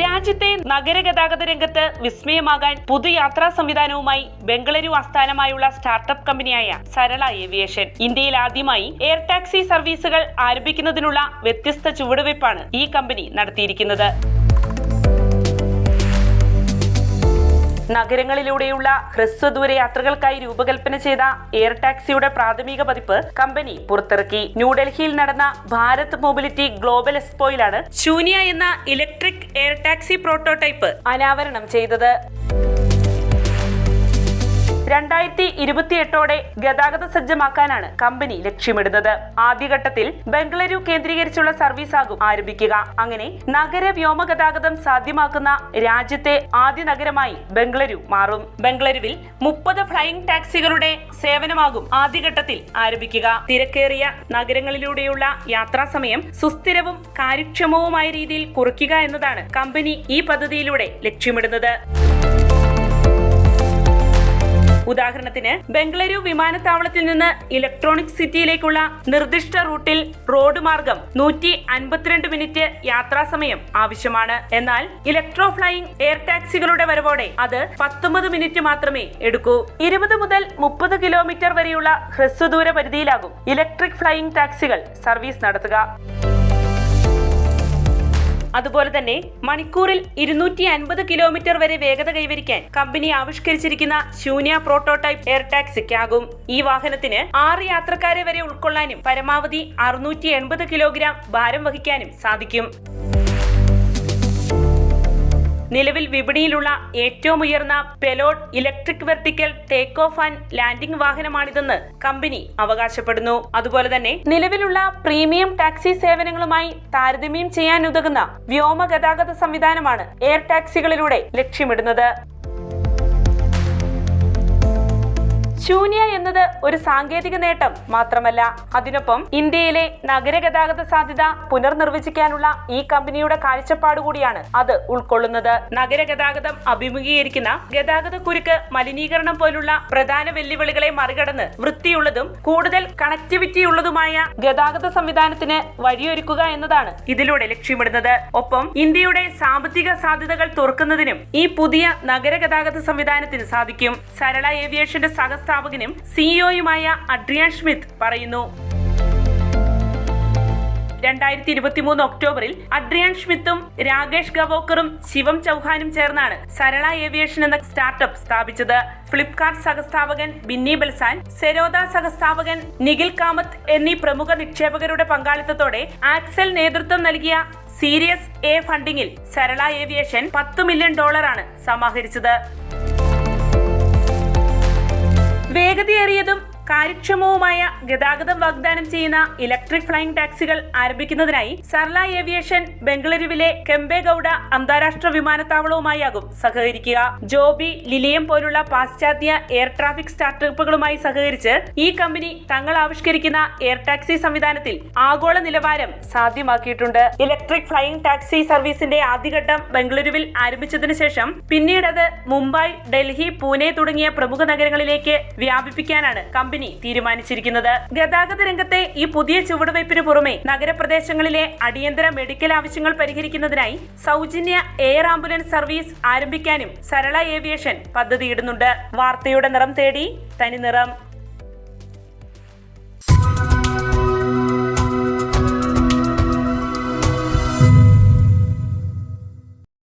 രാജ്യത്തെ നഗരഗതാഗത രംഗത്ത് വിസ്മയമാകാൻ പുതുയാത്രാ സംവിധാനവുമായി ബംഗളൂരു ആസ്ഥാനമായുള്ള സ്റ്റാർട്ടപ്പ് കമ്പനിയായ സരള ഏവിയേഷൻ. ഇന്ത്യയിൽ ആദ്യമായി എയർ ടാക്സി സർവീസുകൾ ആരംഭിക്കുന്നതിനുള്ള വ്യത്യസ്ത ചുവടുവയ്പ്പാണ് ഈ കമ്പനി നടത്തിയിരിക്കുന്നത്. നഗരങ്ങളിലൂടെയുള്ള ഹ്രസ്വദൂര യാത്രകൾക്കായി രൂപകൽപ്പന ചെയ്ത എയർ ടാക്സിയുടെ പ്രാഥമിക പതിപ്പ് കമ്പനി പുറത്തിറക്കി. ന്യൂഡൽഹിയിൽ നടന്ന ഭാരത് മൊബിലിറ്റി ഗ്ലോബൽ എക്സ്പോയിലാണ് ശൂന്യ എന്ന ഇലക്ട്രിക് എയർ ടാക്സി പ്രോട്ടോടൈപ്പ് അനാവരണം ചെയ്തത്. രണ്ടായിരത്തി ഇരുപത്തിയെട്ടോടെ ഗതാഗത സജ്ജമാക്കാനാണ് കമ്പനി ലക്ഷ്യമിടുന്നത്. ആദ്യഘട്ടത്തിൽ ബംഗളൂരു കേന്ദ്രീകരിച്ചുള്ള സർവീസ് ആകും ആരംഭിക്കുക. അങ്ങനെ നഗര വ്യോമ ഗതാഗതം സാധ്യമാക്കുന്ന രാജ്യത്തെ ആദ്യ നഗരമായി ബംഗളൂരു മാറും. ബംഗളൂരുവിൽ മുപ്പത് ഫ്ലൈയിംഗ് ടാക്സികളുടെ സേവനമാകും ആദ്യഘട്ടത്തിൽ ആരംഭിക്കുക. തിരക്കേറിയ നഗരങ്ങളിലൂടെയുള്ള യാത്രാസമയം സുസ്ഥിരവും കാര്യക്ഷമവുമായ രീതിയിൽ കുറയ്ക്കുക എന്നതാണ് കമ്പനി ഈ പദ്ധതിയിലൂടെ ലക്ഷ്യമിടുന്നത്. ഉദാഹരണത്തിന് ബംഗളൂരു വിമാനത്താവളത്തിൽ നിന്ന് ഇലക്ട്രോണിക് സിറ്റിയിലേക്കുള്ള നിർദ്ദിഷ്ട റൂട്ടിൽ റോഡ് മാർഗം നൂറ്റി അൻപത്തിരണ്ട് മിനിറ്റ് യാത്രാസമയം ആവശ്യമാണ്. എന്നാൽ ഇലക്ട്രോ ഫ്ലൈയിങ് എയർ ടാക്സികളുടെ വരവോടെ അത് പത്തൊമ്പത് മിനിറ്റ് മാത്രമേ എടുക്കൂ. ഇരുപത് മുതൽ മുപ്പത് കിലോമീറ്റർ വരെയുള്ള ഹ്രസ്വദൂര പരിധിയിലാകും ഇലക്ട്രിക് ഫ്ലൈയിങ് ടാക്സികൾ സർവീസ് നടത്തുക. അതുപോലെ തന്നെ മണിക്കൂറിൽ ഇരുന്നൂറ്റി അൻപത് കിലോമീറ്റർ വരെ വേഗത കൈവരിക്കാൻ കമ്പനി ആവിഷ്കരിച്ചിരിക്കുന്ന ശൂന്യ പ്രോട്ടോടൈപ്പ് എയർ ടാക്സിക്കാകും ഈ വാഹനത്തിന് ആറ് യാത്രക്കാരെ വരെ ഉൾക്കൊള്ളാനും പരമാവധി അറുന്നൂറ്റി എൺപത് കിലോഗ്രാം ഭാരം വഹിക്കാനും സാധിക്കും. നിലവിൽ വിപണിയിലുള്ള ഏറ്റവും ഉയർന്ന payload electric vertical take off and landing വാഹനമാണിതെന്ന് company അവകാശപ്പെടുന്നു. അതുപോലെ തന്നെ നിലവിലുള്ള പ്രീമിയം ടാക്സി സേവനങ്ങളുമായി താരതമ്യം ചെയ്യാനുതകുന്ന വ്യോമ ഗതാഗത സംവിധാനമാണ് എയർ ടാക്സികളിലൂടെ ലക്ഷ്യമിടുന്നത്. ശൂന്യ എന്നത് ഒരു സാങ്കേതിക നേട്ടം മാത്രമല്ല. അതിനൊപ്പം ഇന്ത്യയിലെ നഗരഗതാഗത സാധ്യത പുനർനിർവചിക്കാനുള്ള ഈ കമ്പനിയുടെ കാഴ്ചപ്പാട് കൂടിയാണ് അത് ഉൾക്കൊള്ളുന്നത്. നഗരഗതാഗതം അഭിമുഖീകരിക്കുന്ന ഗതാഗത കുരുക്ക് മലിനീകരണം പോലുള്ള പ്രധാന വെല്ലുവിളികളെ മറികടന്ന് വൃത്തിയുള്ളതും കൂടുതൽ കണക്ടിവിറ്റി ഉള്ളതുമായ ഗതാഗത സംവിധാനത്തിന് വഴിയൊരുക്കുക എന്നതാണ് ഇതിലൂടെ ലക്ഷ്യമിടുന്നത്. ഒപ്പം ഇന്ത്യയുടെ സാമ്പത്തിക സാധ്യതകൾ തുറക്കുന്നതിനും ഈ പുതിയ നഗരഗതാഗത സംവിധാനത്തിന് സാധിക്കും. സരള ഏവിയേഷന്റെ സഹസ്ഥാപകനും സിഇഒയുമായ അഡ്രിയാൻ ഷ്മിത്ത് പറയുന്നു. രണ്ടായിരത്തി ഇരുപത്തിമൂന്ന് ഒക്ടോബറിൽ അഡ്രിയാൻ ഷ്മിത്തും രാകേഷ് ഗവോക്കറും ശിവം ചൗഹാനും ചേർന്നാണ് സരള ഏവിയേഷൻ എന്ന സ്റ്റാർട്ടപ്പ് സ്ഥാപിച്ചത്. ഫ്ലിപ്കാർട്ട് സഹസ്ഥാപകൻ ബിന്നി ബൽസാൻ സെരോദ സഹസ്ഥാപകൻ നിഖിൽ കാമത്ത് എന്നീ പ്രമുഖ നിക്ഷേപകരുടെ പങ്കാളിത്തത്തോടെ ആക്സൽ നേതൃത്വം നൽകിയ സീരിയസ് എ ഫണ്ടിങ്ങിൽ സരള ഏവിയേഷൻ പത്ത് മില്യൺ ഡോളറാണ് സമാഹരിച്ചത്. വേഗതയേറിയതും കാര്യക്ഷമവുമായ ഗതാഗതം വാഗ്ദാനം ചെയ്യുന്ന ഇലക്ട്രിക് ഫ്ലൈയിംഗ് ടാക്സികൾ ആരംഭിക്കുന്നതിനായി സർല ഏവിയേഷൻ ബംഗളൂരുവിലെ കെമ്പേഗൌഡ അന്താരാഷ്ട്ര വിമാനത്താവളവുമായാകും സഹകരിക്കുക. ജോബി ലിലിയം പോലുള്ള പാശ്ചാത്യ എയർ ട്രാഫിക് സ്റ്റാർട്ടപ്പുകളുമായി സഹകരിച്ച് ഈ കമ്പനി തങ്ങൾ ആവിഷ്കരിക്കുന്ന എയർ ടാക്സി സംവിധാനത്തിൽ ആഗോള നിലവാരം സാധ്യമാക്കിയിട്ടുണ്ട്. ഇലക്ട്രിക് ഫ്ലൈയിംഗ് ടാക്സി സർവീസിന്റെ ആദ്യഘട്ടം ബംഗളൂരുവിൽ ആരംഭിച്ചതിനു ശേഷം പിന്നീട് അത് മുംബൈ ഡൽഹി പൂനെ തുടങ്ങിയ പ്രമുഖ നഗരങ്ങളിലേക്ക് വ്യാപിപ്പിക്കാനാണ് കമ്പനി തീരുമാനിച്ചിരിക്കുന്നത്. ഗതാഗത രംഗത്തെ ഈ പുതിയ ചുവടുവയ്പ്പിന് പുറമെ നഗരപ്രദേശങ്ങളിലെ അടിയന്തര മെഡിക്കൽ ആവശ്യങ്ങൾ പരിഹരിക്കുന്നതിനായി സൗജന്യ എയർ ആംബുലൻസ് സർവീസ് ആരംഭിക്കാനും സരള ഏവിയേഷൻ പദ്ധതിയിടുന്നുണ്ട്. വാർത്തയുടെ നിറം തേടി തനി നിറം.